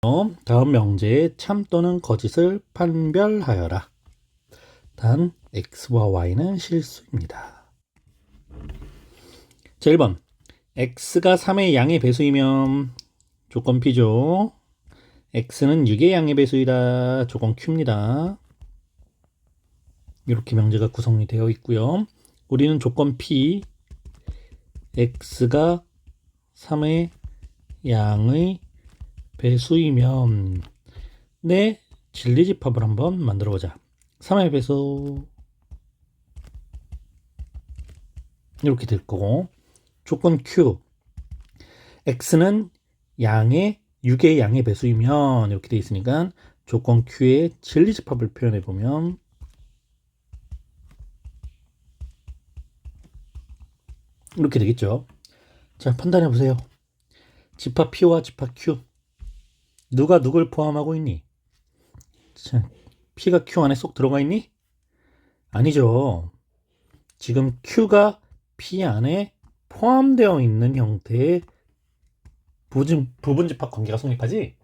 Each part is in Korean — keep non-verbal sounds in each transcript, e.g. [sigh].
다음 명제에 참 또는 거짓을 판별하여라. 단 x와 y는 실수입니다. 자, 1번. x가 3의 양의 배수이면 조건 p죠. x는 6의 양의 배수이다. 조건 q입니다. 이렇게 명제가 구성이 되어 있고요. 우리는 조건 p x가 3의 양의 배수이면 내 진리집합을 한번 만들어 보자. 3의 배수 이렇게 될 거고 조건 q x는 양의 6의 양의 배수이면 이렇게 돼 있으니까 조건 q의 진리집합을 표현해 보면 이렇게 되겠죠. 자, 판단해 보세요. 집합 P와 집합 Q. 누가 누굴 포함하고 있니? 자, P가 Q 안에 쏙 들어가 있니? 아니죠. 지금 Q가 P 안에 포함되어 있는 형태의 부분, 부분 집합 관계가 성립하지?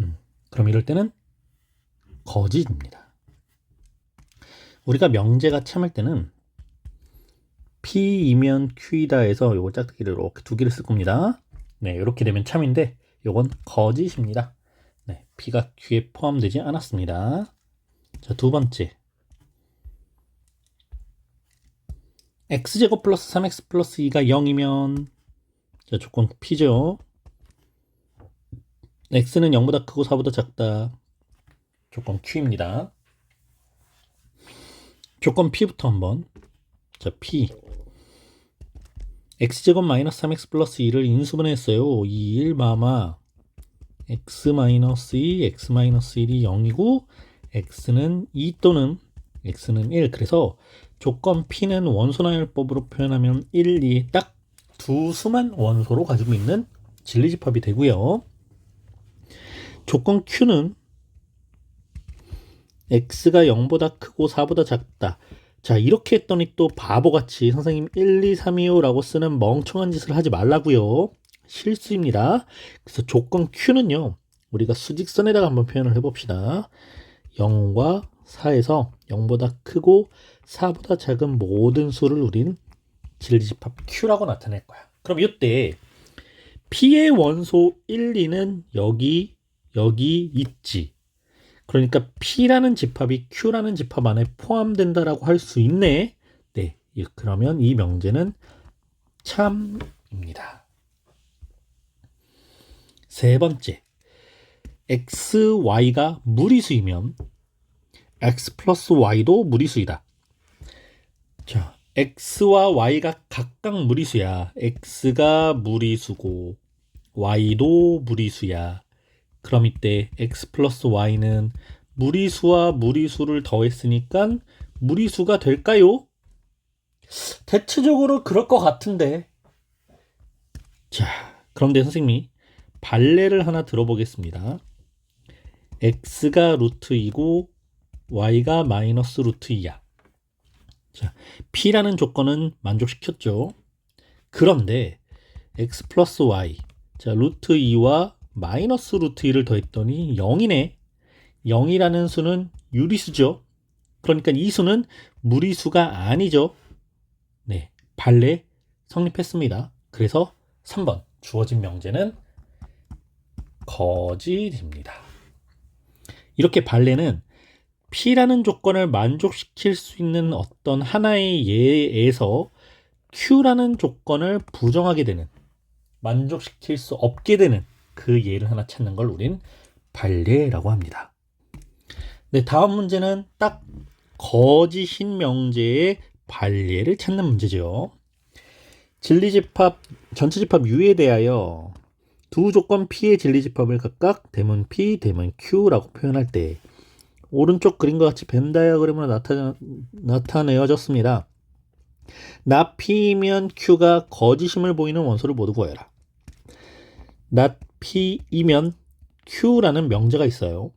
음, 그럼 이럴 때는 거짓입니다. 우리가 명제가 참을 때는 P이면 Q이다 해서 요거 짝대기를 이렇게 두 개를 쓸 겁니다. 네, 이렇게 되면 참인데 요건 거짓입니다. 네, P가 Q에 포함되지 않았습니다. 자, 두 번째. x제곱 플러스 3x 플러스 2가 0이면 자, 조건 P죠. x는 0보다 크고 4보다 작다. 조건 Q입니다. 조건 P부터 한번. 자, P. x제곱 마이너스 3x 플러스 2를 인수분해했어요. 2, 1, 마마. x 마이너스 2, x 마이너스 1이 0이고 x는 2 또는 x는 1. 그래서 조건 P는 원소나열법으로 표현하면 1, 2, 딱 두 수만 원소로 가지고 있는 진리집합이 되고요. 조건 Q는 x가 0보다 크고 4보다 작다. 자, 이렇게 했더니 또 바보같이 선생님 1, 2, 3, 2, 5라고 쓰는 멍청한 짓을 하지 말라고요. 실수입니다. 그래서 조건 Q는요. 우리가 수직선에다가 한번 표현을 해봅시다. 0과 4에서 0보다 크고 4보다 작은 모든 수를 우린 진리집합 Q라고 나타낼 거야. 그럼 이때 P의 원소 1, 2는 여기, 여기 있지. 그러니까 P라는 집합이 Q라는 집합 안에 포함된다라고 할 수 있네. 네. 그러면 이 명제는 참입니다. 세 번째. x, y가 무리수이면 x 플러스 y도 무리수이다. 자, x와 y가 각각 무리수야. x가 무리수고 y도 무리수야. 그럼 이때 x 플러스 y는 무리수와 무리수를 더했으니까 무리수가 될까요? 대체적으로 그럴 것 같은데. 자, 그런데 선생님이 발레를 하나 들어보겠습니다. x가 루트 2고 y가 마이너스 루트 2야. 자, p라는 조건은 만족시켰죠. 그런데 x 플러스 y, 자 루트 2와 마이너스 루트 2를 더했더니 0이네. 0이라는 수는 유리수죠. 그러니까 이 수는 무리수가 아니죠. 네, 발레 성립했습니다. 그래서 3번 주어진 명제는 거짓입니다. 이렇게 발레는 P라는 조건을 만족시킬 수 있는 어떤 하나의 예에서 Q라는 조건을 부정하게 되는 만족시킬 수 없게 되는 그 예를 하나 찾는 걸 우린 발레라고 합니다. 네, 다음 문제는 딱 거짓인 명제의 발레를 찾는 문제죠. 진리집합, 전체집합 U에 대하여 두 조건 P의 진리집합을 각각 대문 P, 대문 Q라고 표현할 때 오른쪽 그림과 같이 벤 다이어그램으로 나타, 나타내어졌습니다. 나 P이면 Q가 거짓임을 보이는 원소를 모두 구해라. 나 P이면 Q라는 명제가 있어요.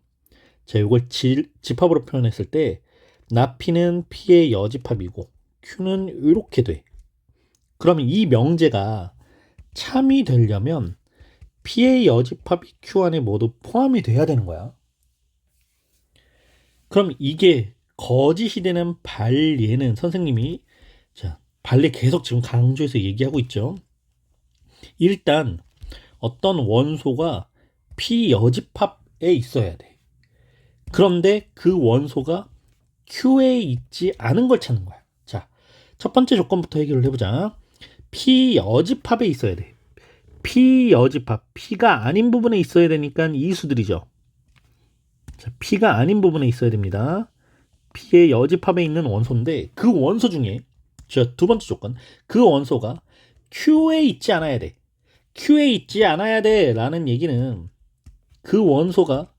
자, 이걸 집합으로 표현했을 때, 나 P는 P의 여집합이고, Q는 이렇게 돼. 그러면 이 명제가 참이 되려면 P의 여집합이 Q 안에 모두 포함이 돼야 되는 거야. 그럼 이게 거짓이 되는 발예는 선생님이 자 발례 계속 지금 강조해서 얘기하고 있죠. 일단 어떤 원소가 P 여집합에 있어야 돼. 그런데 그 원소가 Q에 있지 않은 걸 찾는 거야. 자, 첫 번째 조건부터 해결을 해보자. P 여집합에 있어야 돼. P 여집합, P가 아닌 부분에 있어야 되니까 이 수들이죠. 자, P가 아닌 부분에 있어야 됩니다. P의 여집합에 있는 원소인데 그 원소 중에 자, 두 번째 조건 그 원소가 Q에 있지 않아야 돼. Q에 있지 않아야 돼 라는 얘기는 그 원소가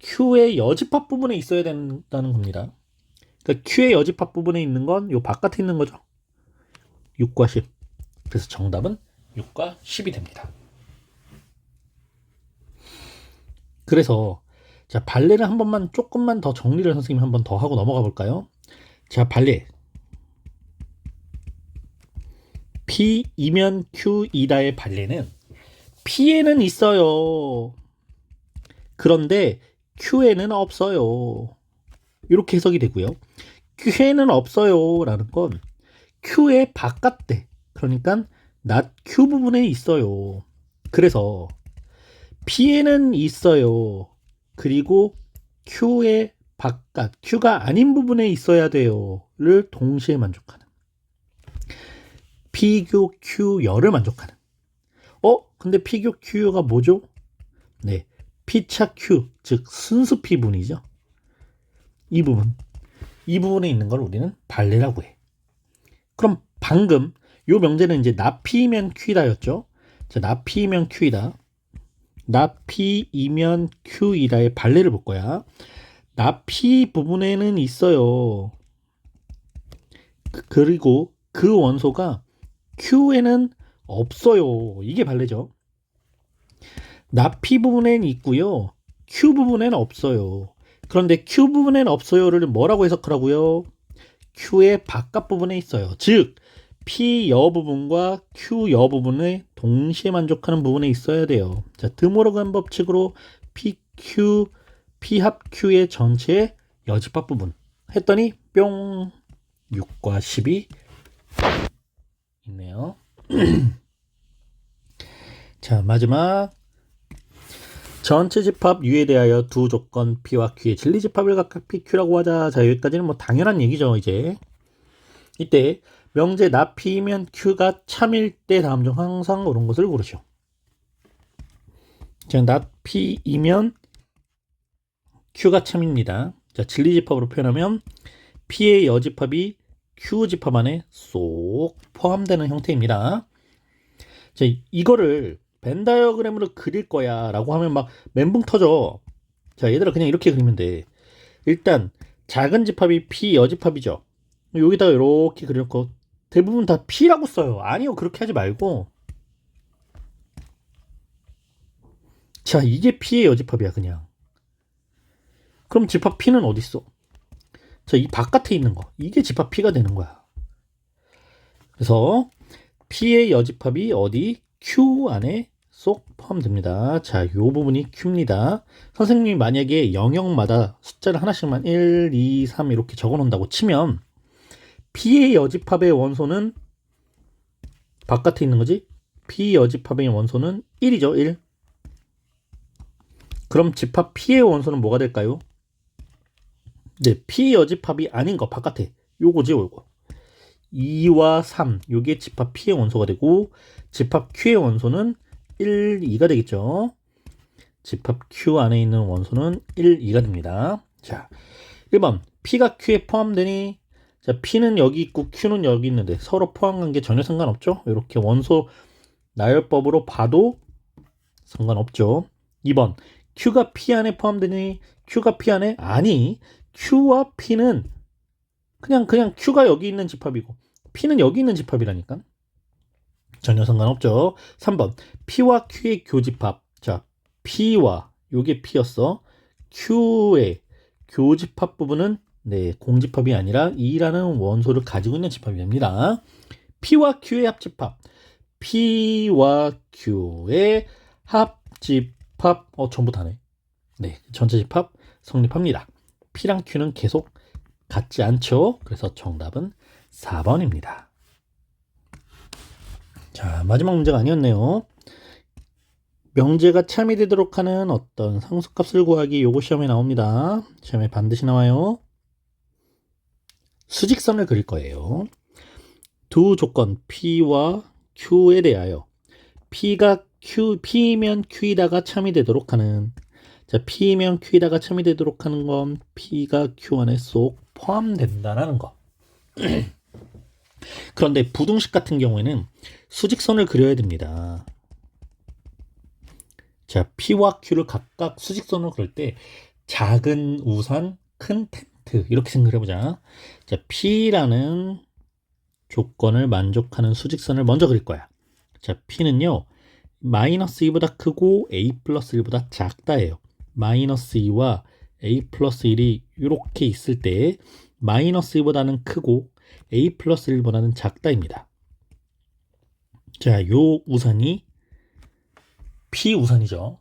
Q의 여집합 부분에 있어야 된다는 겁니다. 그러니까 Q의 여집합 부분에 있는 건 요 바깥에 있는 거죠. 6과 10. 그래서 정답은 6과 10이 됩니다. 그래서 자 발레를 한 번만 조금만 더 정리를 선생님 한 번 더 하고 넘어가 볼까요? 자 발레 P 이면 Q 이다의 발레는 P에는 있어요. 그런데 Q에는 없어요. 이렇게 해석이 되고요. Q에는 없어요. 라는 건 Q의 바깥대. 그러니까 not Q 부분에 있어요. 그래서 P에는 있어요. 그리고 Q의 바깥, Q가 아닌 부분에 있어야 돼요.를 동시에 만족하는. P교 Q열을 만족하는. 어? 근데 P교 Q가 뭐죠? 네. P차 Q, 즉 순수 P분이죠. 이 부분. 이 부분에 있는 걸 우리는 발레라고 해. 그럼 방금 요 명제는 이제 나피면 Q다였죠. 자, 나피면 Q이다. 나피이면 Q이다의 발레를 볼 거야. 나피 부분에는 있어요. 그- 그리고 그 원소가 Q에는 없어요. 이게 발레죠. 나피 부분엔 있고요. Q 부분엔 없어요. 그런데 Q 부분엔 없어요를 뭐라고 해석하라고요? Q의 바깥 부분에 있어요. 즉 P 여 부분과 Q 여 부분에 동시에 만족하는 부분에 있어야 돼요. 자, 드모로간 법칙으로 PQ P 합 Q의 전체 여집합 부분 했더니 뿅 6과 10이 있네요. [clears throat] 자, 마지막 전체 집합 U에 대하여 두 조건 P와 Q의 진리 집합을 각각 PQ라고 하자. 자, 여기까지는 뭐 당연한 얘기죠, 이제. 이때 명제 나 P면 Q가 참일 때 다음 중 항상 옳은 것을 고르시오. 자, 나 P이면 Q가 참입니다. 자, 진리 집합으로 표현하면 P의 여집합이 Q 집합 안에 쏙 포함되는 형태입니다. 자, 이거를 벤 다이어그램으로 그릴 거야 라고 하면 막 멘붕 터져. 자, 얘들아 그냥 이렇게 그리면 돼. 일단 작은 집합이 P 여집합이죠. 여기다가 이렇게 그려놓고 대부분 다 P라고 써요. 아니요, 그렇게 하지 말고. 자, 이게 P의 여집합이야, 그냥. 그럼 집합 P는 어디 있어? 자, 이 바깥에 있는 거. 이게 집합 P가 되는 거야. 그래서 P의 여집합이 어디? Q 안에 쏙 포함됩니다. 자, 요 부분이 Q입니다. 선생님이 만약에 영역마다 숫자를 하나씩만 1, 2, 3 이렇게 적어 놓는다고 치면 P의 여집합의 원소는 바깥에 있는 거지? P 여집합의 원소는 1이죠, 1. 그럼 집합 P의 원소는 뭐가 될까요? 네, P 여집합이 아닌 거 바깥에 요거지, 요거. 2와 3, 요게 집합 P의 원소가 되고 집합 Q의 원소는 1, 2가 되겠죠. 집합 Q 안에 있는 원소는 1, 2가 됩니다. 자, 1번 P가 Q에 포함되니 자, P는 여기 있고 Q는 여기 있는데 서로 포함 관계 전혀 상관없죠. 이렇게 원소 나열법으로 봐도 상관없죠. 2번 Q가 P 안에 포함되니 Q가 P 안에 아니 Q와 P는 그냥 그냥 Q가 여기 있는 집합이고 P는 여기 있는 집합이라니까. 전혀 상관없죠. 3번 P와 Q의 교집합. 자, P와 요게 P였어. Q의 교집합 부분은 네, 공집합이 아니라 2라는 원소를 가지고 있는 집합이 됩니다. P와 Q의 합집합. P와 Q의 합, 집합, 어, 전부 다네. 네, 전체 집합 성립합니다. P랑 Q는 계속 같지 않죠? 그래서 정답은 4번입니다. 자, 마지막 문제가 아니었네요. 명제가 참이 되도록 하는 어떤 상수값을 구하기 요거 시험에 나옵니다. 시험에 반드시 나와요. 수직선을 그릴 거예요. 두 조건 P와 Q에 대하여 P가 Q, P면 Q이다가 참이 되도록 하는 자, P면 Q이다가 참이 되도록 하는 건 P가 Q 안에 쏙 포함된다는 거. [clears throat] 그런데 부등식 같은 경우에는 수직선을 그려야 됩니다. 자, P와 Q를 각각 수직선으로 그릴 때 작은 우산, 큰 텐트 이렇게 생각해 보자. 자, P라는 조건을 만족하는 수직선을 먼저 그릴 거야. 자, P는요. 마이너스 2보다 크고 A 플러스 1보다 작다예요. 마이너스 2와 A 플러스 1이 이렇게 있을 때 마이너스 2보다는 크고 A 플러스 1보다는 작다입니다. 자, 요 우산이 P 우산이죠.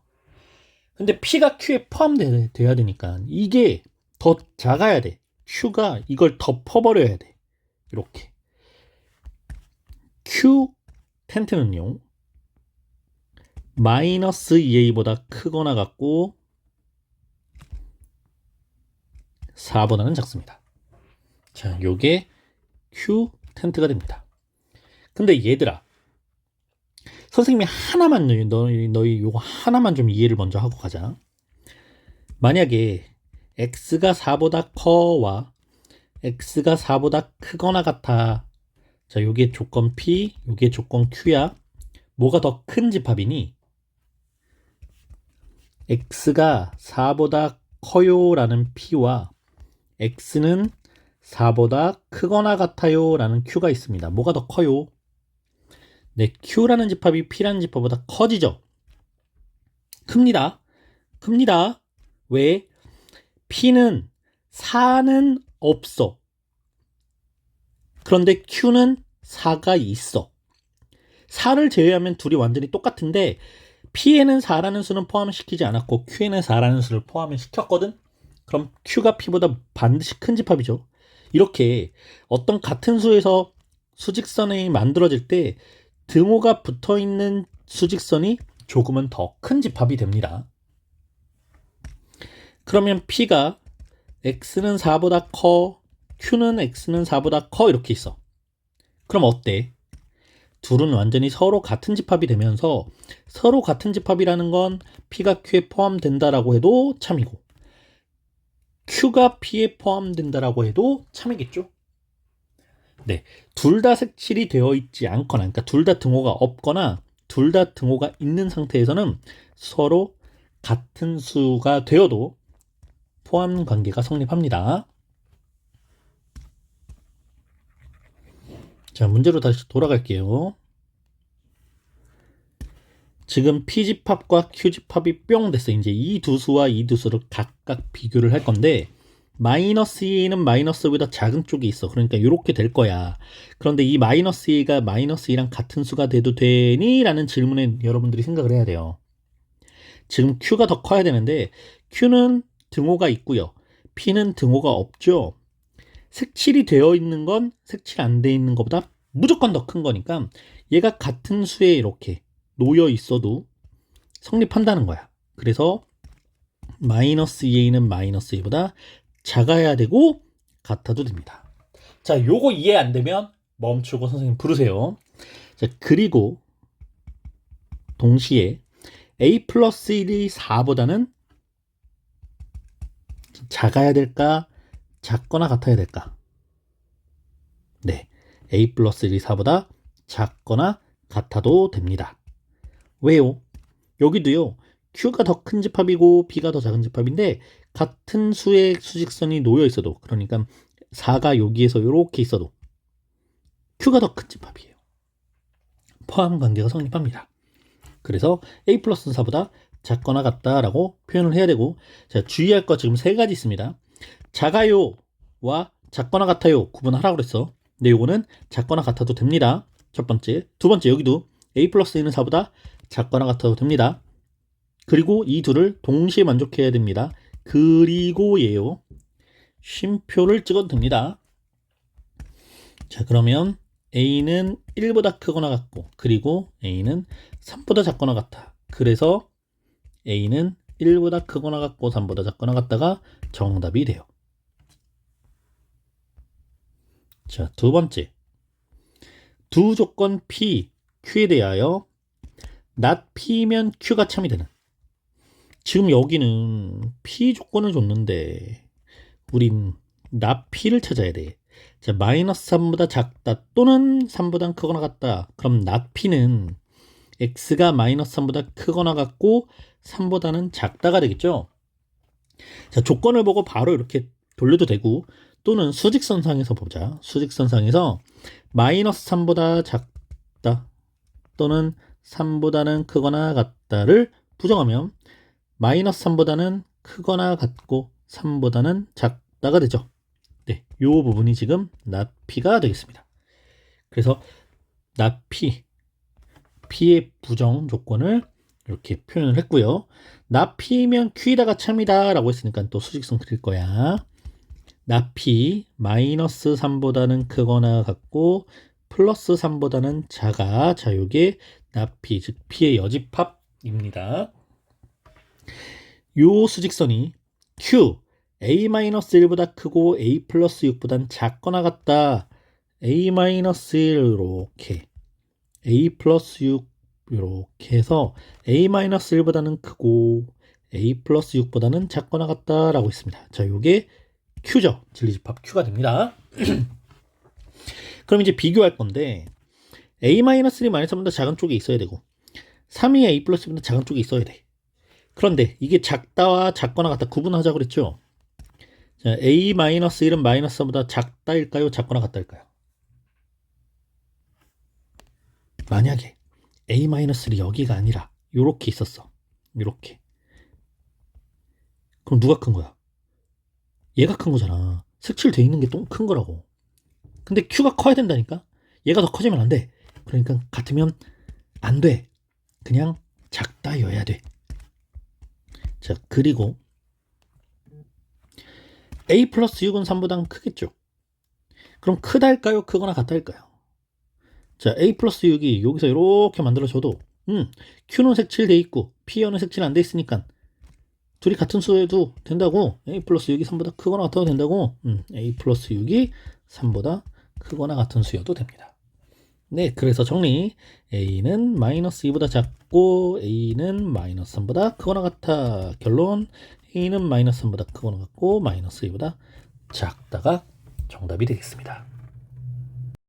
근데 P가 Q에 포함돼야 되니까 이게 더 작아야 돼. Q가 이걸 덮어버려야 돼. 이렇게. Q 텐트는요. 마이너스 2a보다 크거나 같고 4보다는 작습니다. 자, 요게 Q 텐트가 됩니다. 근데 얘들아, 선생님이 하나만 너희 너희 요거 하나만 좀 이해를 먼저 하고 가자. 만약에 x가 4보다 커와 x가 4보다 크거나 같아. 자, 요게 조건 p, 요게 조건 q야. 뭐가 더 큰 집합이니? x가 4보다 커요라는 p와 x는 4보다 크거나 같아요 라는 q가 있습니다. 뭐가 더 커요? 네, q라는 집합이 p라는 집합보다 커지죠? 큽니다. 큽니다. 왜? p는 4는 없어. 그런데 q는 4가 있어. 4를 제외하면 둘이 완전히 똑같은데 p에는 4라는 수는 포함시키지 않았고 q에는 4라는 수를 포함을 시켰거든? 그럼 q가 p보다 반드시 큰 집합이죠. 이렇게 어떤 같은 수에서 수직선이 만들어질 때 등호가 붙어 있는 수직선이 조금은 더 큰 집합이 됩니다. 그러면 p가 x는 4보다 커, q는 x는 4보다 커 이렇게 있어. 그럼 어때? 둘은 완전히 서로 같은 집합이 되면서 서로 같은 집합이라는 건 p가 q에 포함된다라고 해도 참이고 q가 p에 포함된다라고 해도 참이겠죠. 네, 둘 다 색칠이 되어 있지 않거나, 그러니까 둘 다 등호가 없거나 둘 다 등호가 있는 상태에서는 서로 같은 수가 되어도 포함 관계가 성립합니다. 자, 문제로 다시 돌아갈게요. 지금 P집합과 Q집합이 뿅 됐어. 이제 이 두 수와 이 두 수를 각각 비교를 할 건데, 마이너스 2는 마이너스 2보다 작은 쪽이 있어. 그러니까 이렇게 될 거야. 그런데 이 마이너스 2가 마이너스 2랑 같은 수가 돼도 되니? 라는 질문에 여러분들이 생각을 해야 돼요. 지금 Q가 더 커야 되는데, Q는 등호가 있고요. P는 등호가 없죠. 색칠이 되어 있는 건 색칠 안 돼 있는 것보다 무조건 더 큰 거니까 얘가 같은 수에 이렇게 놓여 있어도 성립한다는 거야. 그래서 마이너스 2a는 마이너스 2보다 작아야 되고 같아도 됩니다. 자, 요거 이해 안 되면 멈추고 선생님 부르세요. 자, 그리고 동시에 a 플러스 1이 4보다는 작아야 될까? 작거나 같아야 될까? 네. a 플러스 1이 4보다 작거나 같아도 됩니다. 왜요? 여기도요. q가 더 큰 집합이고 b가 더 작은 집합인데 같은 수의 수직선이 놓여 있어도 그러니까 4가 여기에서 이렇게 있어도 q가 더 큰 집합이에요. 포함 관계가 성립합니다. 그래서 a 플러스는 4보다 작거나 같다라고 표현을 해야 되고 자 주의할 거 지금 세 가지 있습니다. 작아요와 작거나 같아요 구분하라고 그랬어. 근데 요거는 작거나 같아도 됩니다. 첫 번째. 두 번째 여기도 a 플러스 1은 4보다 작거나 같아도 됩니다. 그리고 이 둘을 동시에 만족해야 됩니다. 그리고 예요. 쉼표를 찍어도 됩니다. 자, 그러면 A는 1보다 크거나 같고, 그리고 A는 3보다 작거나 같다. 그래서 A는 1보다 크거나 같고, 3보다 작거나 같다가 정답이 돼요. 자, 두 번째. 두 조건 P, Q에 대하여 not P면 Q가 참이 되는. 지금 여기는 P 조건을 줬는데, 우린 not P를 찾아야 돼. 자, 마이너스 3보다 작다 또는 3보다 크거나 같다. 그럼 not P는 x가 마이너스 3보다 크거나 같고 3보다는 작다가 되겠죠. 자, 조건을 보고 바로 이렇게 돌려도 되고 또는 수직선상에서 보자. 수직선상에서 마이너스 3보다 작다 또는 3보다는 크거나 같다를 부정하면 마이너스 3보다는 크거나 같고 3보다는 작다가 되죠. 네, 요 부분이 지금 나피가 되겠습니다. 그래서 나피, 피의 부정 조건을 이렇게 표현을 했고요. 나피면 Q에다가 참이다 라고 했으니까 또 수직선 그릴 거야. 나피 마이너스 3보다는 크거나 같고 플러스 3보다는 작아. 자, 요게 나피 즉 P의 여집합입니다. 요 수직선이 Q a-1보다 크고 a 플러스 6보단 작거나 같다. a-1 이렇게 a 플러스 6 이렇게 해서 a-1보다는 크고 a 플러스 6보다는 작거나 같다라고 했습니다. 자, 요게 Q죠. 진리집합 Q가 됩니다. [clears throat] 그럼 이제 비교할 건데 a-1이 마이너스보다 작은 쪽에 있어야 되고 3이 a 플러스보다 작은 쪽에 있어야 돼. 그런데 이게 작다와 작거나 같다 구분하자고 그랬죠. 자, a-1은 마이너스 3보다 작다일까요? 작거나 같다일까요? 만약에 a-를 여기가 아니라 요렇게 있었어. 요렇게. 그럼 누가 큰 거야? 얘가 큰 거잖아. 색칠돼 있는 게또큰 거라고. 근데 q가 커야 된다니까? 얘가 더 커지면 안 돼. 그러니까 같으면 안 돼. 그냥 작다여야 돼. 자, 그리고 a 플러스 6은 3보다 크겠죠. 그럼 크다할까요? 크거나 같다할까요? 자, a 플러스 6이 여기서 이렇게 만들어줘도 음, q는 색칠돼 있고 p는 색칠 안 돼 있으니까 둘이 같은 수에도 된다고 a 플러스 6이 3보다 크거나 같아도 된다고 음, a 플러스 6이 3보다 크거나 같은 수여도 됩니다. 네, 그래서 정리. A는 마이너스 2보다 작고 a는 마이너스 3보다 크거나 같아. 결론. A는 마이너스 3보다 크거나 같고 마이너스 2보다 작다가 정답이 되겠습니다.